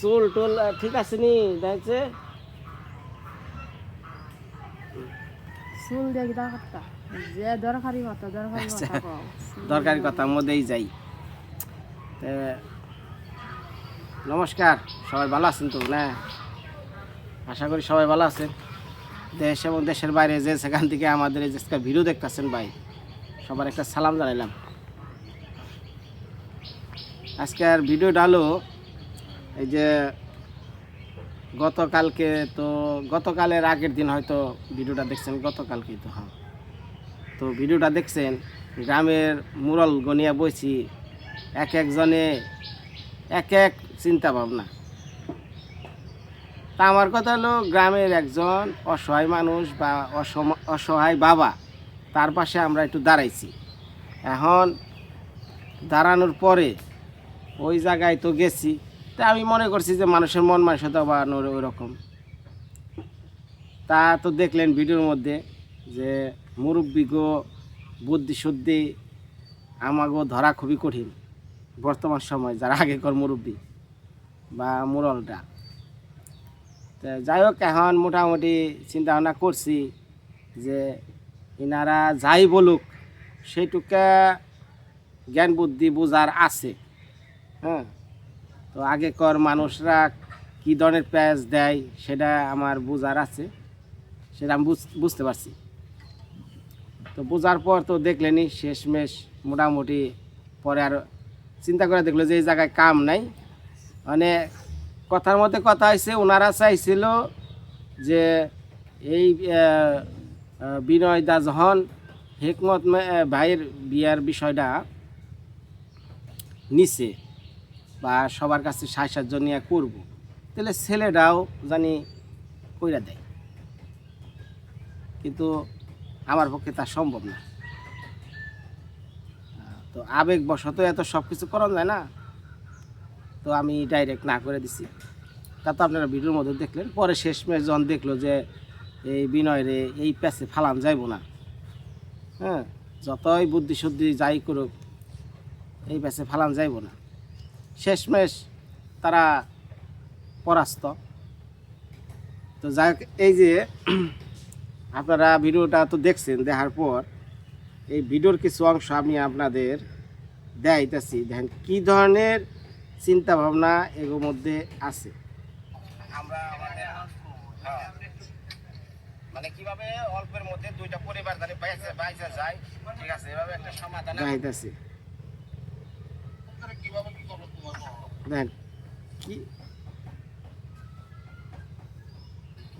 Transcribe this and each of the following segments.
চুল টুল ঠিক আছে নি দেখছে চুল কথা যে দরকারি কথা দরকারি আচ্ছা। কথা দরকারি কথার মধ্যেই যাই। নমস্কার সবাই ভালো আছেন তো না? আশা করি সবাই ভালো আছেন। দেশ এবং দেশের বাইরে যে সেখান থেকে আমাদের এই যে ভিডিও দেখতেছেন ভাই সবার একটা সালাম জানাইলাম। আজকের ভিডিও হলো এই যে গতকালকে তো, গতকালের আগের দিন হয়তো ভিডিওটা দেখছেন, গতকালকেই তো হ্যাঁ। তো ভিডিওটা দেখছেন, গ্রামের মুরল গনিয়া বইছি, এক একজনে এক এক চিন্তা ভাবনা। তা আমার কথা হলো, গ্রামের একজন অসহায় মানুষ বা অসহায় বাবা, তার পাশে আমরা একটু দাঁড়াইছি। এখন দাঁড়ানোর পরে ওই জায়গায় তো গেছি তা আমি মনে করছি যে মানুষের মন মানসিকতা বা ওই রকম। তা তো দেখলেন ভিডিওর মধ্যে যে মুরব্বিগো বুদ্ধি শুদ্ধি, আমাগো ধরা খুবই কঠিন বর্তমান সময় যারা আগেকার মুরব্বী বা মুরলটা তো যাই হোক, এখন মোটামুটি চিন্তা ভাবনা করছি যে ইনারা যাই বলুক সেইটুকা জ্ঞান বুদ্ধি বোঝার আছে। হ্যাঁ? তো আগেকার মানুষরা কী ধরনের প্যাঁচ দেয় সেটা আমার বোঝার আছে, সেটা আমি বুঝ- বুঝতে পারছি। তো বোঝার পর তো দেখলেনি শেষমেশ মোটামুটি পরে আর চিন্তা করে দেখল যে এই জায়গায় কাম নাই। মানে কথার মধ্যে কথা হয়েছে, ওনারা চাইছিল যে এই বিনয় দা যখন হেকমত ভাইয়ের বিয়ার বিষয়টা নিছে। বা সবার কাছে সাহায্য নিয়ে করব। তাহলে ছেলেটাও জানি কইরা দেয়। কিন্তু আমার পক্ষে তা সম্ভব না। তো আবেগবশত এত সব কিছু করা যায় না। তো আমি ডাইরেক্ট না করে দিছি। তা তো আপনারা ভিডিওর মধ্যে দেখলেন। পরে শেষমেশ যখন দেখল যে এই বিনয় রে এই প্যাচে ফালান যাইব না। হ্যাঁ যতই বুদ্ধি শুদ্ধি যাই করুক, এই প্যাচে ফালান যাইব না। শেষমেশ তারা পরাস্ত। তো যাই এই যে আপনারা ভিডিওটা তো দেখছেন দেখার পর এই ভিডিওর কিছু অংশ আমি আপনাদের দেখাইতেছি। দেখেন কি ধরনের চিন্তা ভাবনা এগুলোর মধ্যে আছে। আমরা আমাদের হ্যাঁ, মানে কীভাবে অল্পের মধ্যে দুইটা পরিবার যায় ঠিক আছে? এভাবে একটা সমাধান কি?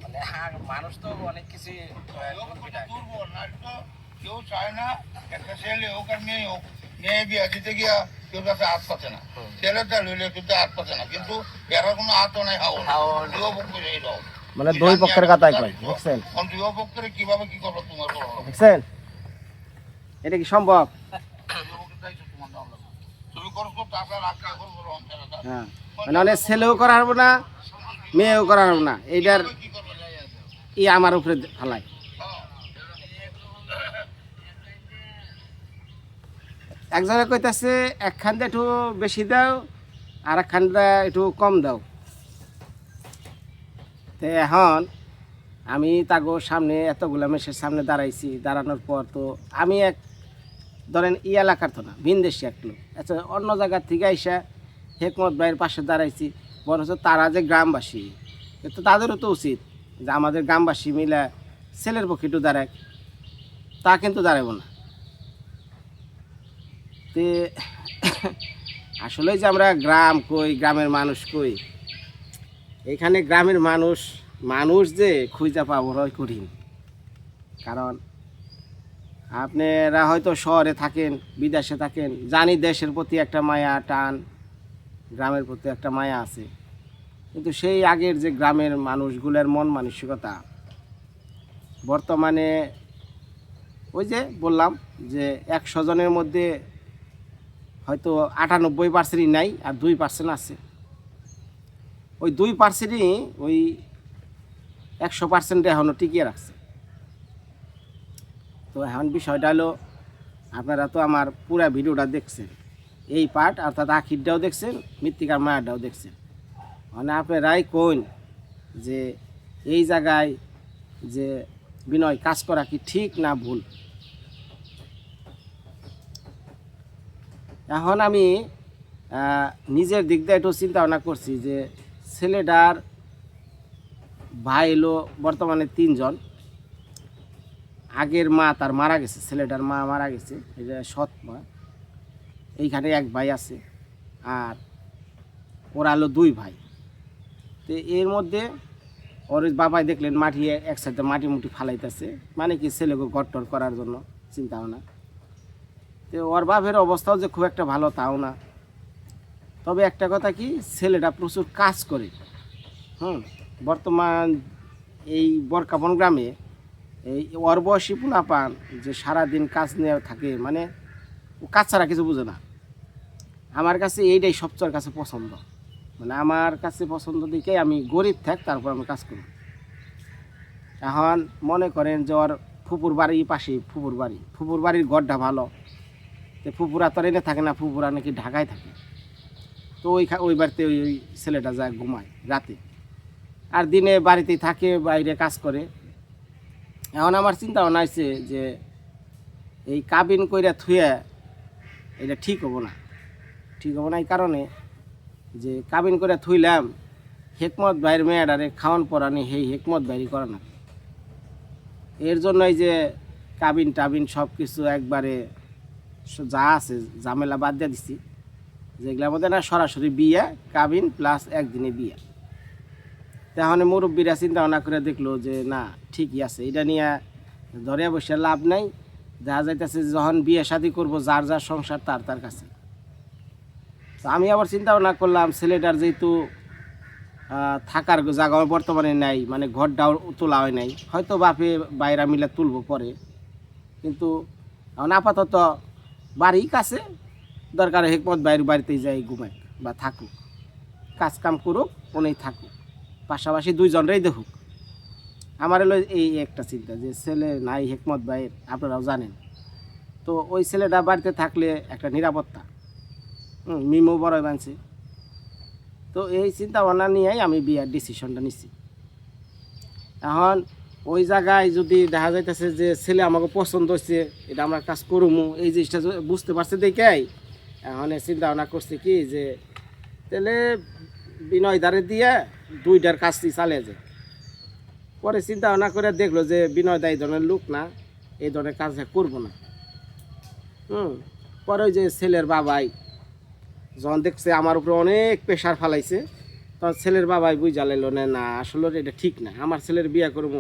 মানে মানুষ তো অনেক কিছু দুর্বল না তো কেউ চায় না একটা ছেলে হোক আর মেয়ে হোক মেয়ে বিয়া দিতে গিয়া কেউ কাছে হাত পাচ্ছে না। ছেলেটা লইলে কিন্তু হাত পাচ্ছে না কিন্তু এরা কোনো হাতও নাই হাও এই মানে দুই পক্ষের বুঝছেন? দুই পক্ষের কীভাবে কি করব তোমার এটা কি সম্ভব তোমার দাম লাগবে তুমি করছ টাকা রাখা করব অন্তরে হ্যাঁ। মানে ছেলেও করা হবে না, মেয়েও করা হবে না এইটার ই আমার উপরে ফালাই একজনে কইতাছে একখানটা একটু বেশি দাও, আর একখানটা একটু কম দাও। তো এখন আমি তাগো সামনে এতগুলা মেসের সামনে দাঁড়াইছি, দাঁড়ানোর পর তো আমি এক ধরেন ই এলাকার তো না ভিনদেশি এক লোক। আচ্ছা অন্য জায়গার থেকে আইসা হেকমত ভাইয়ের পাশে দাঁড়াইছি, বরঞ্চ তারা যে গ্রামবাসী তো তাদেরও তো উচিত যে আমাদের গ্রামবাসী মিলে ছেলের পক্ষে একটু দাঁড়ায় তা কিন্তু দাঁড়াবো না। তে আসলে যে আমরা গ্রাম কই, গ্রামের মানুষ কই, এখানে গ্রামের মানুষ মানুষ যে খুঁজা পাবো কঠিন। কারণ আপনারা হয়তো শহরে থাকেন, বিদেশে থাকেন, জানি দেশের প্রতি একটা মায়া, টান, গ্রামের প্রতি একটা মায়া আছে। কিন্তু সেই আগের যে গ্রামের মানুষগুলোর মন মানসিকতা, বর্তমানে ওই যে বললাম যে একশো জনের মধ্যে হয়তো আটানব্বই পার্সেন্টই নাই আর দুই পার্সেন্ট আছে। ওই দুই পার্সেন্টই ওই একশো পার্সেন্ট এখনও টিকিয়ে রাখছে। তো এখন বিষয়টা হলো, আপনারা তো আমার পুরা ভিডিওটা দেখছেন। এই পার্ট, অর্থাৎ আখিরটাও দেখছেন, মৃত্তিকার মায়াটাও দেখছেন। মানে আপনারাই কোন যে এই জায়গায় যে বিনয় কাজ করা কি ঠিক না ভুল? এখন আমি নিজের দিক দিয়ে একটু চিন্তা ভাবনা করছি যে ছেলেটার ভাই এলো বর্তমানে তিনজন। আগের মা তার মারা গেছে, ছেলেটার মা মারা গেছে এটা সৎ মা। এইখানে এক ভাই আছে আর ওরা হলো দুই ভাই। তো এর মধ্যে ওর বাবাই দেখলেন মাটি একসাথে মাটি মুটি ফালাইতেছে মানে কি ছেলেকে গট্টর করার জন্য, চিন্তা ভাবনা। তো ওর বাপের অবস্থাও যে খুব একটা ভালো তাও না। তবে একটা কথা কি, ছেলেটা প্রচুর কাজ করে। হুম, বর্তমান এই বরকাবন গ্রামে এই ওর বয়সী পান যে সারাদিন কাজ নিয়ে থাকে মানে ও কাজ ছাড়া কিছু বুঝে না। আমার কাছে এইটাই সবচেয়ে কাছে পছন্দ। মানে আমার কাছে পছন্দ দিকে আমি গরিব থাক, তারপর আমি কাজ করি। এখন মনে করেন যে ওর ফুপুর বাড়ি পাশে ফুপুর বাড়ি। ফুপুর বাড়ির ঘরটা ভালো। তো ফুপুরা তো এনে থাকে না, ফুপুরা নাকি ঢাকায় থাকে। তো ওই ওই বাড়িতে ওই ছেলেটা যায় ঘুমায় রাতে। আর দিনে বাড়িতেই থাকে, বাইরে কাজ করে। এখন আমার চিন্তা ভাবনা হয়েছে যে এই কাবিন কইরা থুয়ে এটা ঠিক হব না। ঠিক হব না এই কারণে যে কাবিন করে থুইলাম, হেকমত ভাইয়ের মেয়েটারে খাওয়ান পরানি সেই হেকমত ভাইরই করে না। এর জন্যই যে কাবিন টাবিন সব কিছু একবারে যা আছে ঝামেলা বাদ দিয়ে দিছি। যেগুলোর মধ্যে না সরাসরি বিয়ে, কাবিন প্লাস একদিনে বিয়ে। তাহলে মুরব্বীরা চিন্তা ভাবনা করে দেখল যে না ঠিকই আছে। এটা নিয়ে ধরে বসে লাভ নাই। দেখা যাইতেছে যখন বিয়ে শাদি করব, যার যার সংসার তার তার কাছে। তো আমি আবার চিন্তা ভাবনা করলাম, ছেলেটার যেহেতু থাকার জায়গা বর্তমানে নাই মানে ঘর ঘরটাও তোলা হয় নাই, হয়তো বাপে বাইরা মিলে তুলবো পরে। কিন্তু এখন আপাতত বাড়ি কাছে, দরকার হেকমত বাইরের বাড়িতেই যাই, ঘুমাই বা থাকুক। কাজ কাম করুক ওনেই থাকুক। পাশাপাশি দুইজনরাই দেখুক। আমার হলো এই একটা চিন্তা যে ছেলে নাই, হেকমত ভাইয়ের আপনারাও জানেন। তো ওই ছেলেটা বাড়িতে থাকলে একটা নিরাপত্তা। মিমো বড় মানছে। তো এই চিন্তা ভাবনা নিয়েই আমি বিয়ার ডিসিশনটা নিছি। এখন ওই জায়গায় যদি দেখা যাইতেছে যে ছেলে আমাকে পছন্দ হচ্ছে এটা আমরা কাজ করুমু, এই জিনিসটা বুঝতে পারছে দেখেই, এখন চিন্তা ভাবনা করছে কি যে, তাহলে বিনয় দ্বারে দিয়ে দুইটার কাজটি চালিয়ে যায়। পরে চিন্তা ভাবনা করে দেখল যে বিনয় দা এই ধরনের লোক না এই ধরনের কাজ করব না। হুম পরে ওই যে ছেলের বাবাই যখন দেখছে আমার উপরে অনেক প্রেশার ফালাইছে তখন ছেলের বাবাই বুঝ জ্বালাইলো না না আসলে এটা ঠিক না। আমার ছেলের বিয়া করব।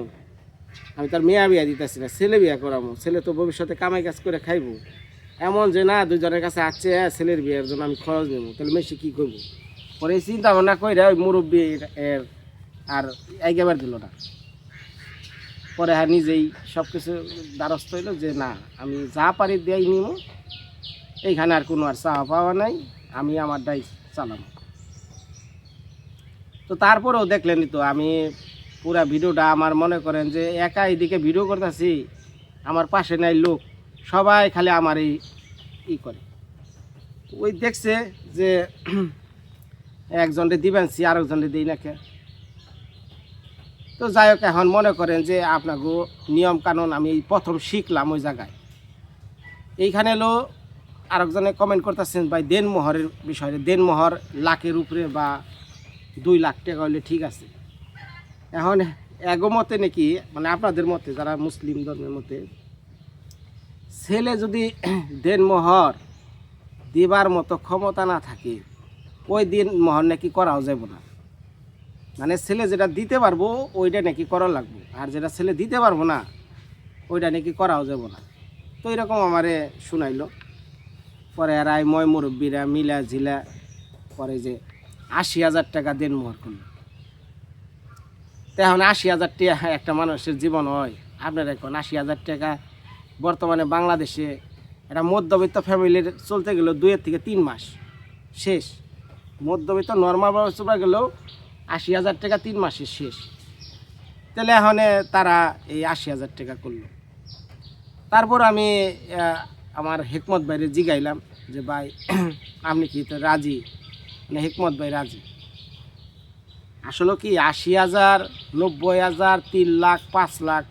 আমি তার মেয়া বিয়া দিতেছি না ছেলে বিয়া করাবো। ছেলে তো ভবিষ্যতে কামাই কাজ করে খাইবো। এমন যে না দুজনের কাছে আসছে হ্যাঁ, ছেলের বিয়ের জন্য আমি খরচ নেব। তাহলে মেসি কী করব? পরে চিন্তা ভাবনা করে ওই মুরব্বী এর আর একেবার দিল না। পরে হ্যাঁ নিজেই সব কিছু দ্বারস্থ হইল যে না, আমি যা পারি দেয় নিব। এইখানে আর কোনো আর চাওয়া পাওয়া নাই, আমি আমারটাই চালাম তো তারপরেও দেখলেনই তো, আমি পুরা ভিডিওটা আমার মনে করেন যে একা এদিকে ভিডিও করতেছি, আমার পাশে নাই লোক, সবাই খালি আমার এই ই করে। ওই দেখছে যে একজনকে দিবেন, সি আরেকজনকে দিই নাকি তো যাই হোক, এখন মনে করেন যে আপনাকে নিয়ম কানুন আমি প্রথম শিখলাম ওই জায়গায়। এইখানে এলো আরেকজনে কমেন্ট করতেছেন, ভাই দেন দেনমোহরের বিষয়ে দেন দেনমোহর লাখের উপরে বা দুই লাখ টাকা হলে ঠিক আছে। এখন এগো মতে নাকি মানে আপনাদের মতে, যারা মুসলিম ধর্মের মতে, ছেলে যদি দেন দেনমোহর দিবার মতো ক্ষমতা না থাকে, ওই দিন মোহর নাকি করাও যাব না। মানে ছেলে যেটা দিতে পারব, ওইটা নাকি করা লাগবে। আর যেটা ছেলে দিতে পারব না, ওইটা নাকি করাও যাব না। তো এরকম আমারে শুনাইলো। পরে এরাই ময় মুরব্বীরা মিলা ঝিলা পরে যে আশি হাজার টাকা দেন মোহর করল তো এখন আশি হাজার টাকা একটা মানুষের জীবন হয়। আপনারা এখন আশি হাজার টাকা বর্তমানে বাংলাদেশে একটা মধ্যবিত্ত ফ্যামিলির চলতে গেলেও দুইয়ের থেকে তিন মাস শেষ। মধ্যবিত্ত নর্মাল চলে গেলেও আশি হাজার টাকা তিন মাসের শেষ। তাহলে এখন তারা এই আশি হাজার টাকা করল। তারপর আমি আমার হেকমত ভাইরে জিগাইলাম যে, ভাই, আপনি কি তো রাজি? মানে হেকমত ভাই রাজি। আসলে কি, আশি হাজার, নব্বই হাজার, তিন লাখ, পাঁচ লাখ,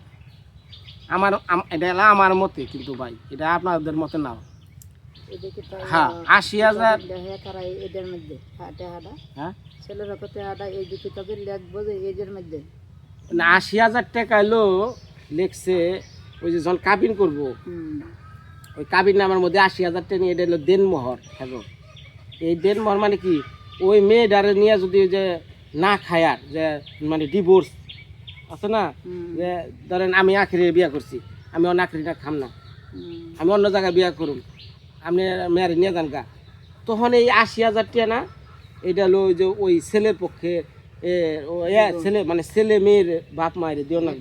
আমার এটা আমার মতে কিন্তু ভাই, এটা আপনাদের মতে নাও। হ্যাঁ আশি হাজার। এদের মধ্যে হ্যাঁ? ছেলেরা টেহাটা এইদিকে তোকে লিখব যে এদের মধ্যে? না আশি হাজার টাকা এলো লেখছে ওই যে কাবিন করব। ওই কাবির নামের মধ্যে আশি হাজার টাকা নিয়ে এটা হলো দেনমোহর হ্যাঁ এই দেনমোহর মানে কি? ওই মেয়েটারে নিয়ে যদি যে না খায় আর যে মানে ডিভোর্স আছে না? যে ধরেন আমি আখেরি বিয়া করছি আমি অন্য আখেরিটা খাম না। আমি অন্য জায়গায় বিয়া করুম। আপনি মেয়ের নিয়ে যান গা। তখন এই আশি হাজার টাকা না এটা হলো ওই যে ওই ছেলের পক্ষে ছেলে মানে ছেলে মেয়ের বাপ মায়ের দিও না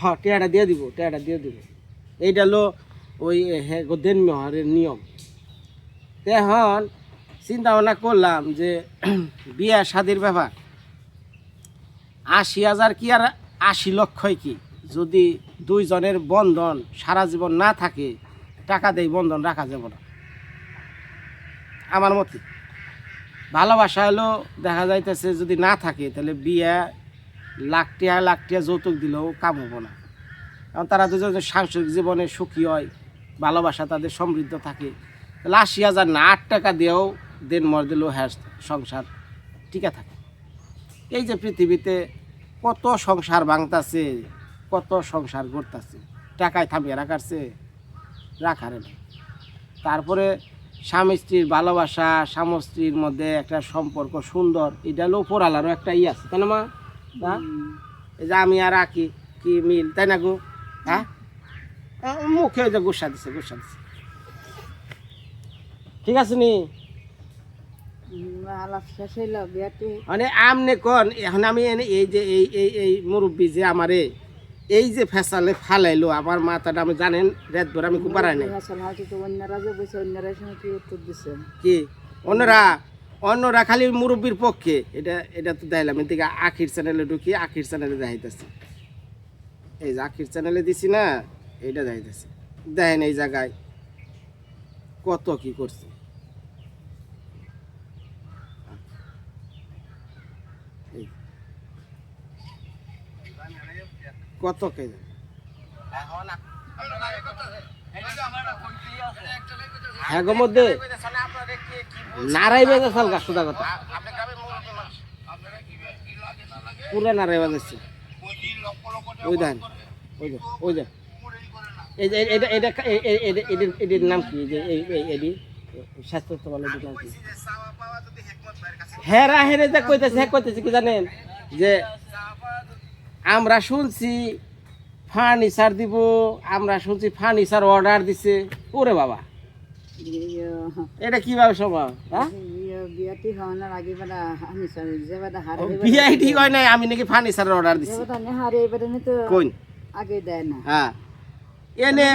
হ্যাঁ টেয়াটা দিয়ে দিব টেয়াটা দিয়ে দিব। এইটা হলো ওই হ্যাঁ দেন মেহরের নিয়ম। তো এখন চিন্তা ভাবনা করলাম যে বিয়া শাদির ব্যাপার। আশি হাজার কি আর আশি লক্ষই কি? যদি দুইজনের বন্ধন সারা জীবন না থাকে, টাকা দেয় বন্ধন রাখা যাব না। আমার মতে। ভালোবাসা হলো, দেখা যাইতেছে যদি না থাকে, তাহলে বিয়ে লাখ টিয়া লাখ টিয়া যৌতুক দিলেও কাম হব না। কারণ তারা দুজন সাংসারিক জীবনে সুখী হয়, ভালোবাসা তাদের সমৃদ্ধ থাকে। তাহলে আশি হাজার না আট টাকা দিয়েও দেন মর দিলেও হ্যাঁ সংসার টিকে থাকে। এই যে পৃথিবীতে কত সংসার ভাঙতাছে কত সংসার গড়তাছে টাকায় থামিয়ে রাখারছে রাখারে না তারপরে স্বামী স্ত্রীর ভালোবাসা স্বামী স্ত্রীর মধ্যে একটা সম্পর্ক সুন্দর এটা হলো উপরালারও একটা ই আছে তাই না মা? না? এই যে আমি আর আঁকি কি মিল তাই না গো? হ্যাঁ? মুখে যে গুসা দিছে গুসা দিছে। ঠিক আছে নি? মানে আমনে কন এখন আমি এই যে এই এই এই মুরব্বী যে আমারে এই যে ফেসালে ফালাইলো আমার মাথাটা আমি জানেন রাত ভর আমি খুব পারাই নাই। কি উত্তর দিচ্ছে কি? অন্যরা অন্যরা খালি মুরব্বীর পক্ষে। এটা এটা তো দেখাইলাম এদিকে আখির চ্যানেলে ঢুকি আখির চ্যানেলে দেখাইতেছে। এই যে আখির চ্যানেলে দিছি না এটা দেখাইতেছে। দেখেন এই জায়গায় কত কি করছে এই। কত কে? হ্যাঁ গো মধ্যে। নারাই বেজে সোজা কথা। পুরা নারাই বাজাচ্ছে ওই দেখেন ওই যে ওই যে এটির- নাম কি? যে স্বাস্থ্য কি? হেরা হেরে যা কইতেছে হ্যাঁ কইতেছে কি জানেন? যে আমরা শুনছি ফার্নিচার দিব, আমরা শুনছি ফার্নিচার অর্ডার দিছে। ওরে বাবা। এটা কীভাবে সম্ভব ঠিক হয় নাই, আমি হ্যাঁ। এনে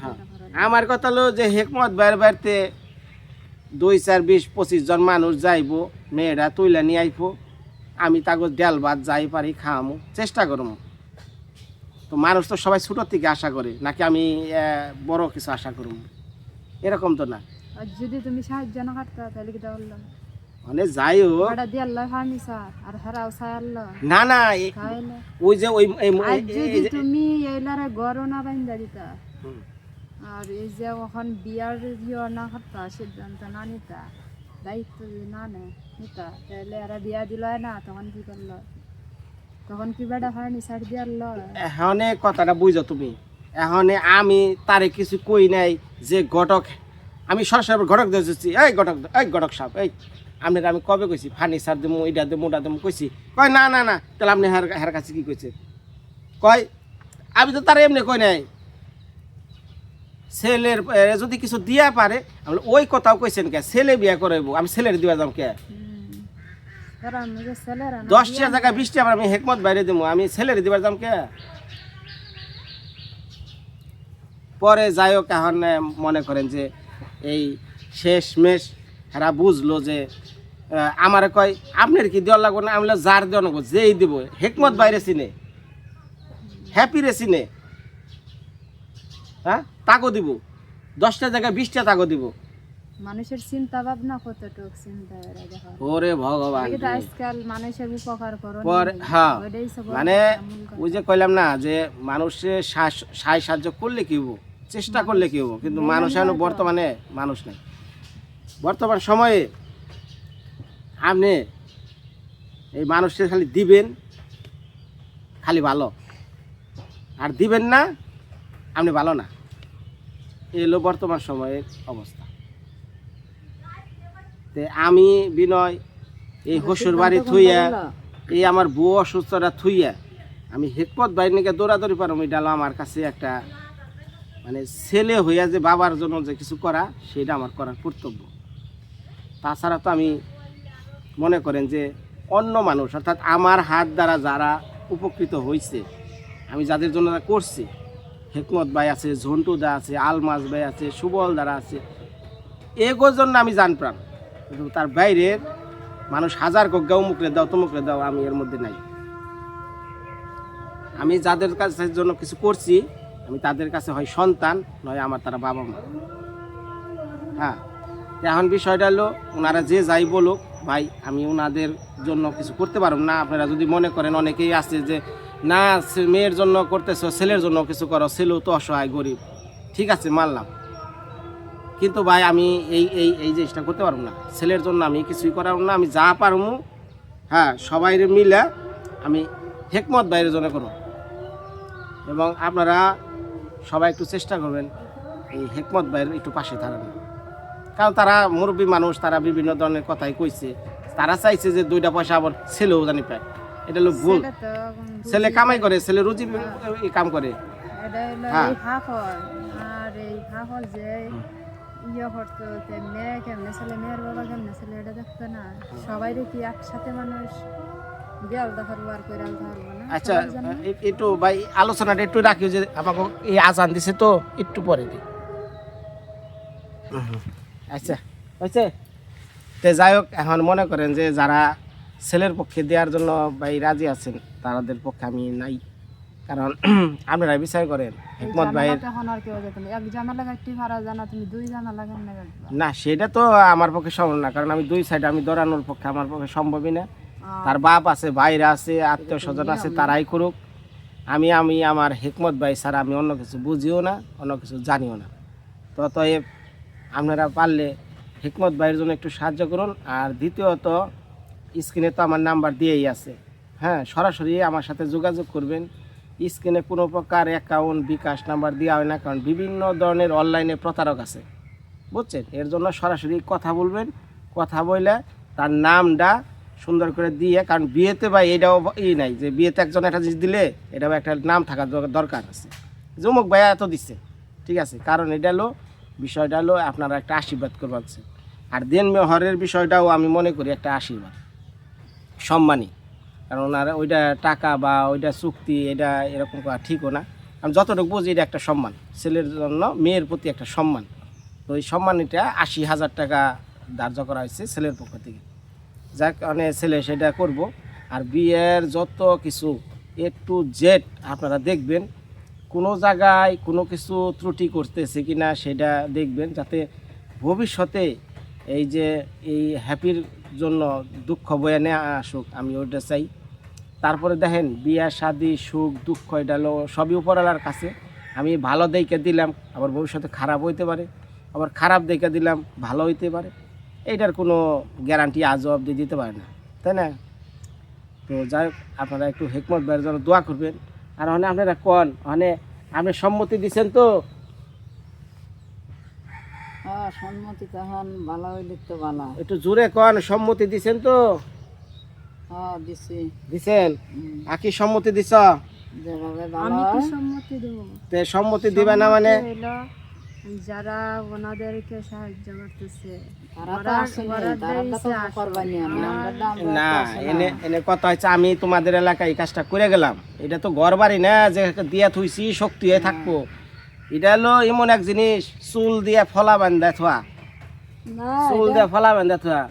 হ্যাঁ। আমার কথা হলো যে হেকমত বাইরে বাড়িতে দুই চার বিশ পঁচিশ জন মানুষ যাইব, মেয়েরা তুইলা নিয়ে আইব। আমি তাগো ডাল ভাত যাই পারি খাওয়ামো চেষ্টা করব তো মানুষ তো সবাই ছোটোর থেকে আশা করে নাকি আমি বড় কিছু আশা করব এরকম তো না। আর যদি তুমি সাহায্য না করতে তাহলে কি বললাম মানে যাই হোক। আর হারাও আল্লাহ না না ওই যে ওই যদি তুমি এইলারে গরো না বাইন্দা দিতা আর এই যে এখন বিয়ার ইয়ে না করতা সিদ্ধান্ত না নিতা দায়িত্ব না নেয় তাহলে এরা বিয়া দিল না তখন কি করল? তখন কি বেটা দিয়ে এখনে কথাটা বুঝো তুমি। এখনে আমি তারে কিছু কই নাই যে ঘটক আমি সরাসরি ঘটক দিয়েছি এই ঘটক এই ঘটক সাহেব এই আপনার আমি কবে কইছি? ফার্নিচার দেবো এটা দেবো ওটা দেবো কইছি। কয় না না না তাহলে আপনি হের হের কাছে কি কইছে? কয় আমি তো তার এমনি কই নাই। ছেলের যদি কিছু দিয়া পারে ওই কথাও কইছেন কে? ছেলে বিয়া করাইবো আমি ছেলের দিবা যাম কে? দশটা জায়গায় বিশটা আবার আমি হেকমত বাইরে দেবো আমি ছেলের দিবার যাম কে? পরে যাই হোক এখন মনে করেন যে এই শেষ মেশ এরা বুঝলো যে আমারে কয় আপনার কি দেওয়া লাগবে না? আমি যার দেওয়া লাগবো যেই দিব। হেকমত বাইরে চিনে। হ্যাপি রে চিনে। হ্যাঁ? তাকো দিব। দশটা জায়গায় বিশটা তাকো দিব। মানুষের চিন্তা ভাবনা কতটুক চিন্তা ওরে ভগবান আজকাল মানুষের উপকার করো হ্যাঁ মানে ওই যে কইলাম না যে মানুষের সাহায্য সাহায্য করলে কি হব? চেষ্টা করলে কি হব? কিন্তু মানুষ এখন বর্তমানে মানুষ নেই। বর্তমান সময়ে আপনি এই মানুষকে খালি দিবেন খালি ভালো। আর দিবেন না আপনি ভালো না। এই হলো বর্তমান সময়ের অবস্থা। তে আমি বিনয় এই হসুর বাড়ি থুইয়া এই আমার বউ অসুস্থটা থুইয়া আমি হেকমত বাইর নিকে দৌড়াদৌড়ি এটা হলো আমার কাছে একটা মানে ছেলে হইয়া যে বাবার জন্য যে কিছু করা সেটা আমার করার কর্তব্য। তাছাড়া তো আমি মনে করেন যে অন্য মানুষ অর্থাৎ আমার হাত দ্বারা যারা উপকৃত হয়েছে আমি যাদের জন্য করছি হেকমত ভাই আছে ঝন্টু দা আছে আলমাজ ভাই আছে সুবল দ্বারা আছে এগোর জন্য আমি জান প্রাণ কিন্তু তার বাইরের মানুষ হাজার গজ্ঞা উমুকরে দাও তমুকরে দাও, আমি এর মধ্যে নাই। আমি যাদের কাছে জন্য কিছু করছি, আমি তাদের কাছে হয় সন্তান, নয় আমার তারা বাবা মা। হ্যাঁ এখন বিষয়টা হলো, ওনারা যে যাই বলুক, ভাই, আমি ওনাদের জন্য কিছু করতে পারব না। আপনারা যদি মনে করেন, অনেকেই আছে যে, না মেয়ের জন্য করতেছো, ছেলের জন্য কিছু করো, ছেলেও তো অসহায়, গরিব। ঠিক আছে, মানলাম। কিন্তু ভাই আমি এই এই এই জিনিসটা করতে পারব না। ছেলের জন্য আমি কিছুই করাবো না আমি যা পারব হ্যাঁ সবাই মিলে আমি হেকমত বাইরের জন্য করব। এবং আপনারা সবাই একটু চেষ্টা করবেন এই হেকমত বাইরের একটু পাশে দাঁড়ানো কারণ তারা মুরব্বী মানুষ তারা বিভিন্ন ধরনের কথাই কইছে। তারা চাইছে যে দুইটা পয়সা আবার ছেলেও জানি পায়। এটা হলো ভুল। ছেলে কামাই করে ছেলে রুজি কাম করে। হ্যাঁ। আর এই যে ইয়ে করতো তে মেয়ে কেমনে ছেলে মেয়ের বাবা কেমনে ছেলে এটা দেখতো না। সবাই কি একসাথে মানুষ। আচ্ছা একটু ভাই আলোচনাটা একটু রাখি যে আমাকে এই আজান দিছে তো একটু পরে দিই। আচ্ছা হয়েছে তে যাই হোক এখন মনে করেন যে যারা ছেলের পক্ষে দেওয়ার জন্য ভাই রাজি আছেন তাদের পক্ষে আমি নাই। কারণ আপনারা বিচার করেন। হেকমত ভাইয়ের না সেটা তো আমার পক্ষে সম্ভব না কারণ আমি দুই সাইডে আমি দৌড়ানোর পক্ষে আমার পক্ষে সম্ভবই না। তার বাপ আছে ভাইরা আছে আত্মীয় স্বজন আছে তারাই করুক। আমি আমি আমার হেকমত ভাই ছাড়া আমি অন্য কিছু বুঝিও না অন্য কিছু জানিও না। তো অতএব আপনারা পারলে হেকমত ভাইয়ের জন্য একটু সাহায্য করুন। আর দ্বিতীয়ত স্ক্রিনে তো আমার নাম্বার দিয়েই আছে। হ্যাঁ সরাসরি আমার সাথে যোগাযোগ করবেন। স্ক্রিনে কোনো প্রকার অ্যাকাউন্ট বিকাশ নাম্বার দেওয়া হয় না, কারণ বিভিন্ন ধরনের অনলাইনে প্রতারক আছে। বুঝছেন? এর জন্য সরাসরি কথা বলবেন, কথা বললে তার নামটা সুন্দর করে দিয়ে, কারণ বিয়েতে ভাই এটাও ই নাই যে বিয়েতে একজন একটা জিনিস দিলে এটাও একটা নাম থাকা দরকার আছে। জুমুক ভাইয়া এত দিচ্ছে ঠিক আছে? কারণ এটা হলো, বিষয়টা হলো আপনারা একটা আশীর্বাদ করবাচ্ছে আর দেন মেহরের বিষয়টাও আমি মনে করি একটা আশীর্বাদ, সম্মানী। কারণ ওনারা ওইটা টাকা বা ওইটা চুক্তি, এটা এরকম করা ঠিকও না। আমি যতটুকু বুঝি এটা একটা সম্মান। ছেলের জন্য মেয়ের প্রতি একটা সম্মান। তো ওই সম্মানিটা আশি হাজার টাকা ধার্য করা হয়েছে ছেলের পক্ষ থেকে। যার কারণে ছেলে সেটা করব। আর বিয়ের যত কিছু এ টু জেড আপনারা দেখবেন, কোনো জায়গায় কোনো কিছু ত্রুটি করতেছে কি না সেটা দেখবেন যাতে ভবিষ্যতে এই যে এই হ্যাপির জন্য দুঃখ বয়ে নেওয়া আসুক, আমি ওইটা চাই। তারপরে দেখেন বিয়া শাদি সুখ দুঃখ এটা হলো সবই উপরওয়ালার কাছে। আমি ভালো দেখে দিলাম আবার ভবিষ্যতে খারাপ হইতে পারে। আবার খারাপ দেখে দিলাম ভালো হইতে পারে। এইটার কোনো গ্যারান্টি আজও অবধি দিতে পারে না। তাই না? তো যাই হোক আপনারা একটু হেকমত ভাইয়ের জন্য দোয়া করবেন। আর মানে আপনারা কন? মানে আপনি সম্মতি দিচ্ছেন তো? সম্মতি তখন ভালো হইলে তো ভালো। একটু জোরে কন? সম্মতি দিচ্ছেন তো? হ্যাঁ দিছি। দিছেন? আকি সম্মতি দিছ? আমি কি সম্মতি দেবো? তে সম্মতি দিবে না মানে? যারা ওনাদেরকে সাহায্য করতেছে। না এনে এনে কথা হচ্ছে আমি তোমাদের এলাকায় এই কাজটা করে গেলাম। এটা তো ঘর বাড়ি না যে দিয়া থুইছি শক্তি হয়ে থাকব। এটা হলো এমন এক জিনিস চুল দিয়ে ফলা বান্ধা থোয়া। না চুল দিয়ে ফলা বান্ধা থোয়া।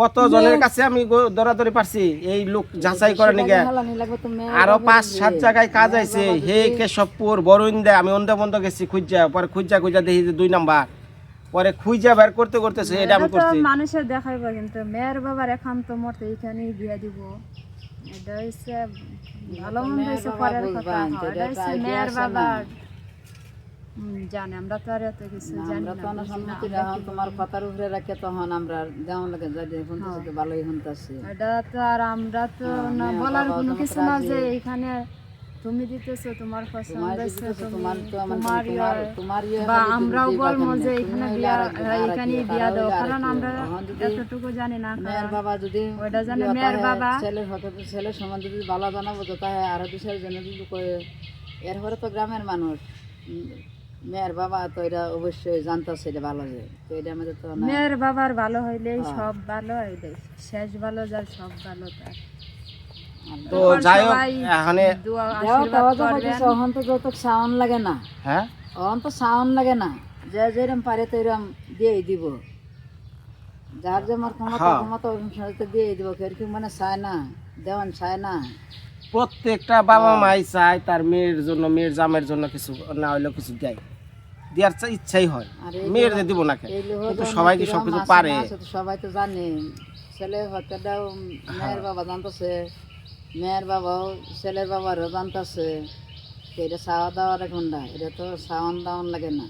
কত জনের কাছে আমি দৌড়াদৌড়ি পারছি? এই লোক যাচাই করে নিগে আরও পাঁচ সাত জায়গায় কাজ আইছে হে কেশবপুর বরুইন্দা আমি অন্ধ বন্ধ গেছি খুঁজা। পরে খুঁজা খুঁজা দেখি দুই নাম্বার। পরে খুঁজে বের করতে করতেছে এটা আমি করছি। মানুষের দেখাইব কিন্তু। মেয়ের বাবার এখন তো মতে এখানেই বিয়া দিব। এটা হচ্ছে ভালো মন্দ বাবা পরের কথা। এটা হচ্ছে মেয়ের বাবার। জানে আমরা তো আর এত কিছু জানি আমরা না তো না বুঝি না, সম্মতি আমরা তোমার কথার উপরে রাখে তখন আমরা যেমন লাগে যাই শুনতেছি তো ভালোই শুনতেছি এটা তো আর আমরা তো হ্যাঁ, না বলার কোনো কিছু না যে এখানে তুমি দিতেছো তোমার পছন্দ ইয়ে- ইয়ে বা আমরাও বলব যে এখানে বিয়া আরেক এখানে ইয়ে, বিয়া দাও কারণ ইয়ে। আমরা এতটুকু জানি না মেয়ের বাবা যদি ওইটা জানে মেয়ের বাবা। ছেলের হতে ছেলের সম্বন্ধে যদি ভালো জানাব তো তাই আরও বিষয়ের জন্য এরপরে তো গ্রামের মানুষ মেয়ের বাবা তো এটা অবশ্যই জানতেছে এটা ভালো যে তো এটা আমাদের তো না। মেয়ের বাবার ভালো হইলেই হ্যাঁ। সব ভালো হইলে শেষ ভালো যার সব ভালো তার। তো যাই হোক এখানে তো অহন তো যত সাউন্ড লাগে না। হ্যাঁ? অহন তো সাউন্ড লাগে না। যে যেরকম পারে তো এরকম দিয়েই দিব। যার যেমন ক্ষমতা হ্যাঁ। ক্ষমতা অনুসারে দিয়েই দিব। কেউ কি মানে চায় না দেওয়ান চায় না। প্রত্যেকটা বাবা মাই চায় তার মেয়ের জন্য মেয়ের জামের জন্য কিছু না হইলেও কিছু দেয়। দেওয়ার ইচ্ছাই হয়। দিয়ে দিব না কিন্তু সবাই কি কিরম সবকিছু পারে? সবাই তো জানে। ছেলে হয়তো মেয়ের বাবা জানতেছে। মেয়ের বাবাও ছেলের বাবারও জানতেছে। এটা চাওয়া দাওয়ার এখন এটা তো সাওয়ান দাওয়ান লাগে না।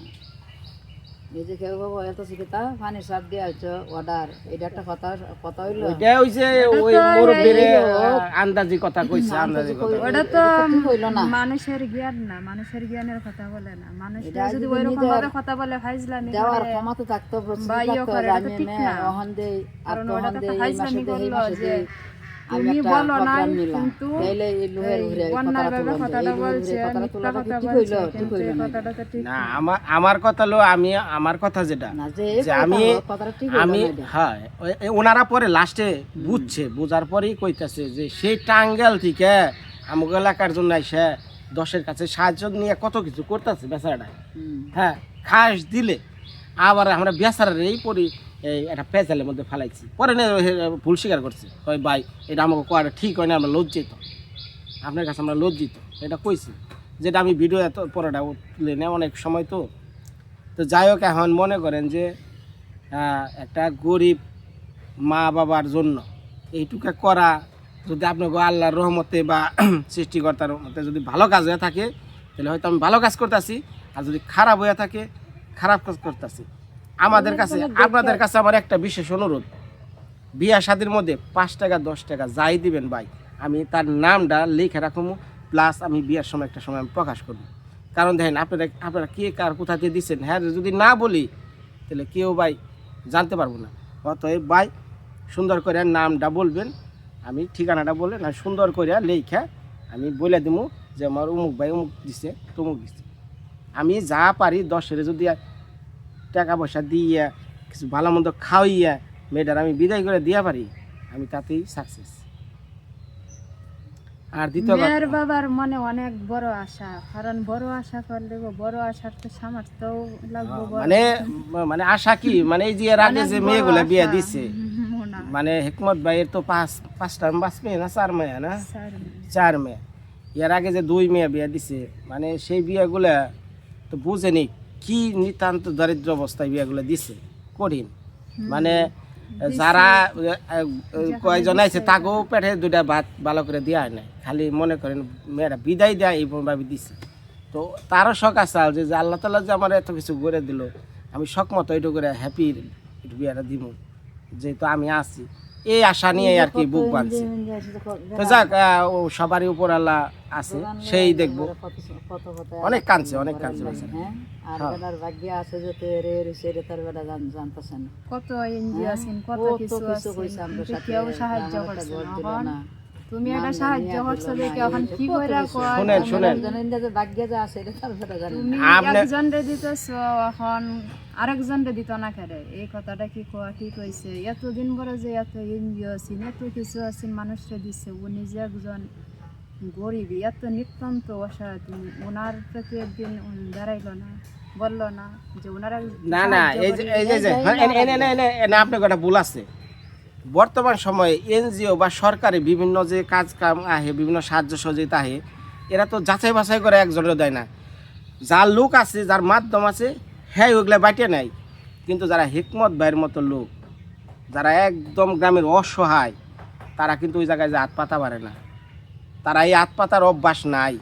এই যে কেউ বাবা এত শিখিতা পানি সার দিয়ে আছে অর্ডার এটা একটা কথা কথা হইল? ওইটা হইছে ওই মুরব্বীর আন্দাজি কথা কইছে আন্দাজি কথা ওটা তো হইল না? মানুষের জ্ঞান না মানুষের জ্ঞানের কথা বলে না। মানুষ যদি ওই রকম ভাবে কথা বলে ফাইজলামি দেওয়ার থাকতো প্রস্তুতি ইয়ে থাকতো করে, যে এটা আমি তো ঠিক নে। অহন দেই আর তো দেই ফাইজলামি মাসে দেই মাসে দেই। তুমি বলো কিন্তু আমার আমার কথা হলো আমি আমার কথা যেটা আমি কথাটা ঠিক হইল আমি হ্যাঁ ওনারা পরে লাস্টে বুঝছে বোঝার পরেই কইতাছে যে সেই টাঙ্গাল থেকে আমাকে এলাকার জন্য এসে দশের কাছে সাহায্য নিয়ে কত কিছু করতেছে বেচারাটা হ্যাঁ খাস দিলে। আবার আমরা বেচারার এই পরি এই একটা পেঁচালের মধ্যে ফালাইছি। পরে না ভুল স্বীকার করছে। কয়, ভাই, এটা আমাকে কোয়াটা ঠিক হয় না, আমরা লজ্জিত। আপনার কাছে আমরা লজ্জিত, এটা কইছি। যেটা আমি ভিডিও এত পরেটা তুলে নেই অনেক সময় তো। তো যাই হোক, এখন মনে করেন যে একটা গরিব মা বাবার জন্য এইটুকু করা, যদি আপনাকে আল্লাহর রহমতে বা সৃষ্টিকর্তার মতে যদি ভালো কাজ হয়ে থাকে, তাহলে হয়তো আমি ভালো কাজ করতেছি। আর যদি খারাপ হয়ে থাকে, খারাপ কাজ করতেছি। আমাদের কাছে আপনাদের কাছে আমার একটা বিশেষ অনুরোধ। বিয়া শাদির মধ্যে পাঁচ টাকা দশ টাকা যাই দিবেন ভাই। আমি তার নামটা লিখে রাখব প্লাস আমি বিয়ার সময় একটা সময় আমি প্রকাশ করব। কারণ দেখেন আপনারা আপনারা কে কার কোথা দিয়ে দিচ্ছেন? হ্যাঁ যদি না বলি তাহলে কেউ ভাই জানতে পারব না। অতএব ভাই সুন্দর করে নামটা বলবেন। আমি ঠিকানাটা বলে না সুন্দর করে লেখা আমি বলে দিব যে আমার অমুক ভাই অমুক দিছে তমুক দিছে। আমি যা পারি দশের যদি টাকা পয়সা দিয়ে কিছু ভালো মন্দ খাওয়াইয়া মেয়েটার আমি বিদায় করে দিয়া পারি আমি তাতেই সাকসেস আর দ্বিতীয় মেয়ের বাবার মনে অনেক বড় আশা কারণ বড় আশা করলে বড় আশার তো সামর্থ্য লাগবে মানে মানে আশা কি? মানে এই যে এর আগে যে মেয়েগুলা বিয়ে দিছে মানে। হেকমত ভাইয়ের তো পাঁচ পাঁচটা পাঁচ মেয়ে না চার মেয়ে না? চার মেয়ে। এর আগে যে দুই মেয়ে বিয়ে দিছে মানে সেই বিয়েগুলা তো বুঝেনি কি নিতান্ত দারিদ্র অবস্থায় বিয়েগুলো দিছে? কঠিন। মানে যারা কয়জন আছে তাকেও পেটে দুইটা ভাত ভালো করে দেওয়া হয় না খালি মনে করেন মেয়েরা বিদায় দেয় এইভাবে দিছে। তো তারও শখ আছে যে যে আল্লাহ তালা যে আমার এত কিছু করে দিল আমি শখ মতো এইটু করে হ্যাপি বিয়েটা দিব যেহেতু আমি আছি। এই আশা নিয়ে আর কি বুক বাঁধছে। তো যাক ও সবারই উপর আল্লাহ আছে সেই দেখব। কত কত অনেক কাঁদছে অনেক কাঁদছে হ্যাঁ? কত কত কত কিছু সাহায্য করছে না না তুমি এটা সাহায্য করছ দেখে এখন কি করে কয় শুনেন শুনেন। জানেন যে ভাগ্য যা আছে এটা তার বেটা তুমি একজন রে দিতেছো এখন আরেকজন রে দিত না কেরে? এই কথাটা কি কোয়া ঠিক হয়েছে এতদিন পরে যে এত এনজিও আছেন এত কিছু আছেন মানুষরে দিচ্ছে ও নিজে একজন গরিব এত নিত্যন্ত অসহায় তুমি ওনার প্রতি একদিন দাঁড়াইলো না বলল না যে ওনারা না না এই যে এই যে- এনে আপনার একটা ভুল আছে। বর্তমান সময়ে এনজিও বা সরকারি বিভিন্ন যে কাজ কাম আহে, বিভিন্ন সাহায্য সহযোগিতা আহে, এরা তো যাচাই বাছাই করে একজনের দেয় না। যার লোক আছে, যার মাধ্যম আছে হ্যাঁ ওগুলা বাটিয়ে নেয়। কিন্তু যারা হেকমত ভাইয়ের মতো লোক, যারা একদম গ্রামের অসহায়, তারা কিন্তু ওই জায়গায় যে হাত পাতা পারে না। তারা এই হাত পাতার অভ্যাস নাই।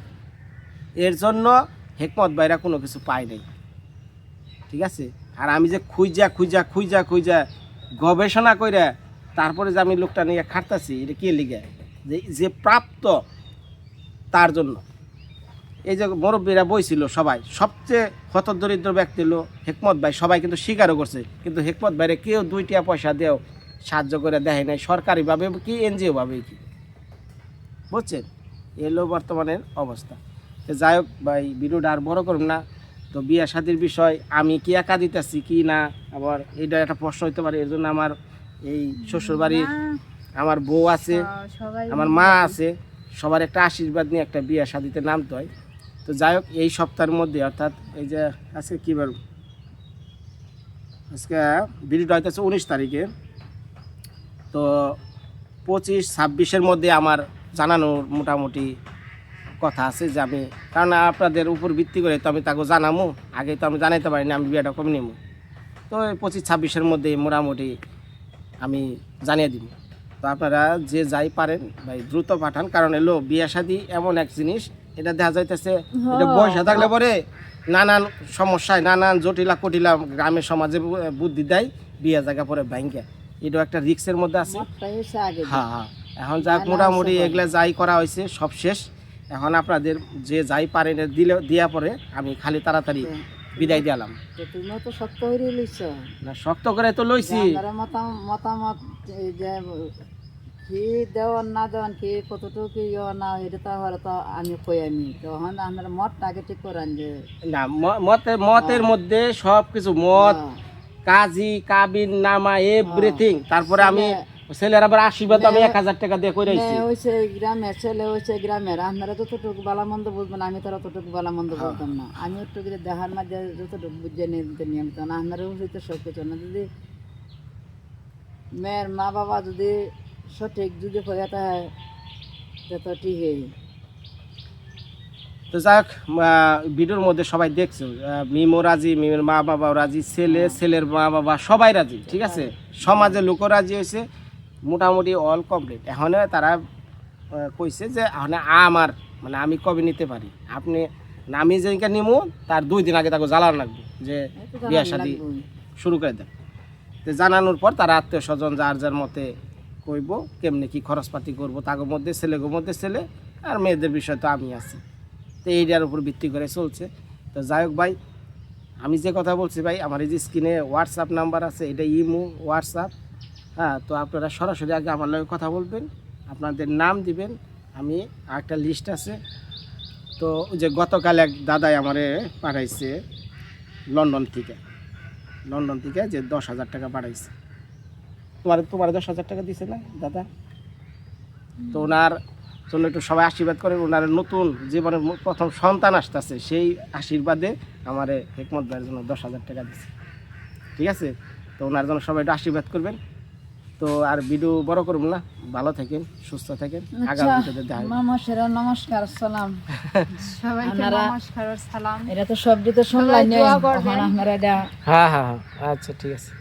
এর জন্য হেকমত ভাইরা কোনো কিছু পায় নাই। ঠিক আছে? আর আমি যে খুঁজা খুঁজা খুঁজা খুঁজা গবেষণা কইরা তারপরে যে আমি লোকটা নিয়ে খাটতাছি, এটা কে লিগে? যে যে প্রাপ্ত তার জন্য। এই যে মুরব্বীরা বইছিল সবাই, সবচেয়ে হতদরিদ্র ব্যক্তি হলো হেকমত ভাই। সবাই কিন্তু স্বীকারও করছে, কিন্তু হেকমত ভাইরে কেউ দুইটা পয়সা দেও সাহায্য করে দেয় নাই, সরকারিভাবে কি এনজিও ভাবে কি? বুঝছেন? এলো বর্তমানের অবস্থা। যাই হোক ভাই, ভিডিওটা আর বড় করুন না। তো বিয়া শাদির বিষয়, আমি কি একা দিতেছি কি না? আবার এটা একটা প্রশ্ন হইতে পারে, এর জন্য আমার এই শ্বশুর বাড়ির আমার বউ আছে আমার মা আছে সবার একটা আশীর্বাদ নিয়ে একটা বিয়া শাদিতে নামতে হয়। তো যাই হোক এই সপ্তাহের মধ্যে অর্থাৎ এই যে আজকে কী বার? আজকে ভিডিওটা হইতেছে উনিশ তারিখে। তো পঁচিশ ছাব্বিশের মধ্যে আমার জানানোর মোটামুটি কথা আছে যে আমি কারণ আপনাদের উপর ভিত্তি করে তো আমি তাকে জানামো আগে তো আমি জানাইতে পারি না আমি বিয়েটা কমে নেব তো পঁচিশ ছাব্বিশের মধ্যে মোটামুটি আমি জানিয়ে দিব। তো আপনারা যে যাই পারেন ভাই দ্রুত পাঠান। কারণ এলো বিয়ে শাদি এমন এক জিনিস এটা দেখা যাইতেছে এটা বয়সে থাকলে পরে নানান সমস্যায় নানান জটিলা কটিলা গ্রামের সমাজে বুদ্ধি দেয় বিয়ে জায়গা পরে ব্যাংকে এটাও একটা রিক্সের মধ্যে আছে। হ্যাঁ হ্যাঁ। এখন যাক মোটামুটি এগুলা যাই করা হয়েছে সব শেষ। এখন আপনাদের যে যাই পারেন দিলে দিয়া পরে আমি খালি তাড়াতাড়ি বিদায় দিলাম। তো তুমিও তো সত্য হয়ে লইছ। না শক্ত করে তো লইছি। মতামত যে কি দেওয়ার না দেওয়ান কি কতটুকু ইয়ে না এটা তো হলে তো আমি কই আমি। তখন আপনারা মতটা আগে ঠিক করেন যে না ম- মতের মতের মধ্যে সব কিছু মত হ্যাঁ, কাজী কাবিন নামা এভরিথিং তারপরে আমি ছেলের আবার আশীর্বাদ আমি এক হাজার টাকা দিয়ে করে আইছি। গ্রামের ছেলে গ্রামের আপনারা যতটুকু ভালো মন্দ বুঝবেন আমি তো আর অতটুকু ভালো মন্দ বলতাম না। আমি একটু করে দেখার মাঝে যতটুকু বুঝে নিতে নিয়মিত না আপনারা হইতে সব কিছু না যদি মেয়ের মা বাবা যদি সঠিক যদি হয়ে থাকে তো ঠিকই। তো যাক ভিডিওর মধ্যে সবাই দেখছ মিমও রাজি মিমের মা বাবাও রাজি ছেলে ছেলের মা বাবা সবাই রাজি ঠিক আছে? সমাজের লোকও রাজি হয়েছে মোটামুটি অল কমপ্লিট এখন তারা কইছে যে এখন আমার মানে আমি কবে নিতে পারি। আপনি আমি যেদিনকে নিমু তার দুই দিন আগে তাকে জ্বালানো লাগবে যে বিয়া শাদি শুরু করে দেন। তো জানানোর পর তারা আত্মীয় স্বজন যার যার মতে কইব কেমনি কি খরচপাতি করব তাদের মধ্যে ছেলেগোর মধ্যে ছেলে আর মেয়েদের বিষয় তো আমি আছি। তো এইটার উপর ভিত্তি করে চলছে। তো যাই হোক ভাই আমি যে কথা বলছি ভাই আমার এই যে স্ক্রিনে হোয়াটসঅ্যাপ নাম্বার আছে এটা ইমো হোয়াটসঅ্যাপ হ্যাঁ তো আপনারা সরাসরি আগে আমার লগে কথা বলবেন, আপনাদের নাম দিবেন, আমি একটা লিস্ট আছে। তো যে গতকাল এক দাদাই আমারে পাঠাইছে লন্ডন থেকে। লন্ডন থেকে যে দশ হাজার টাকা পাঠাইছে। তোমার তোমার দশ হাজার টাকা দিছে না দাদা? তো ওনার জন্য একটু সবাই আশীর্বাদ করেন, ওনার নতুন জীবনের প্রথম সন্তান আসতেছে, সেই আশীর্বাদে আমারে হেকমত ভাইয়ের জন্য দশ হাজার টাকা দিছে। ঠিক আছে? তো ওনার জন্য সবাই একটু আশীর্বাদ করবেন। তো আর ভিডিও বড় করব না। ভালো থাকেন সুস্থ থাকেন। আগামী ভিডিওতে দেখা হবে। নমস্কার সালাম সবাইকে নমস্কার সালাম এটা তো শুনলাই এটা হ্যাঁ হ্যাঁ হ্যাঁ। আচ্ছা ঠিক আছে।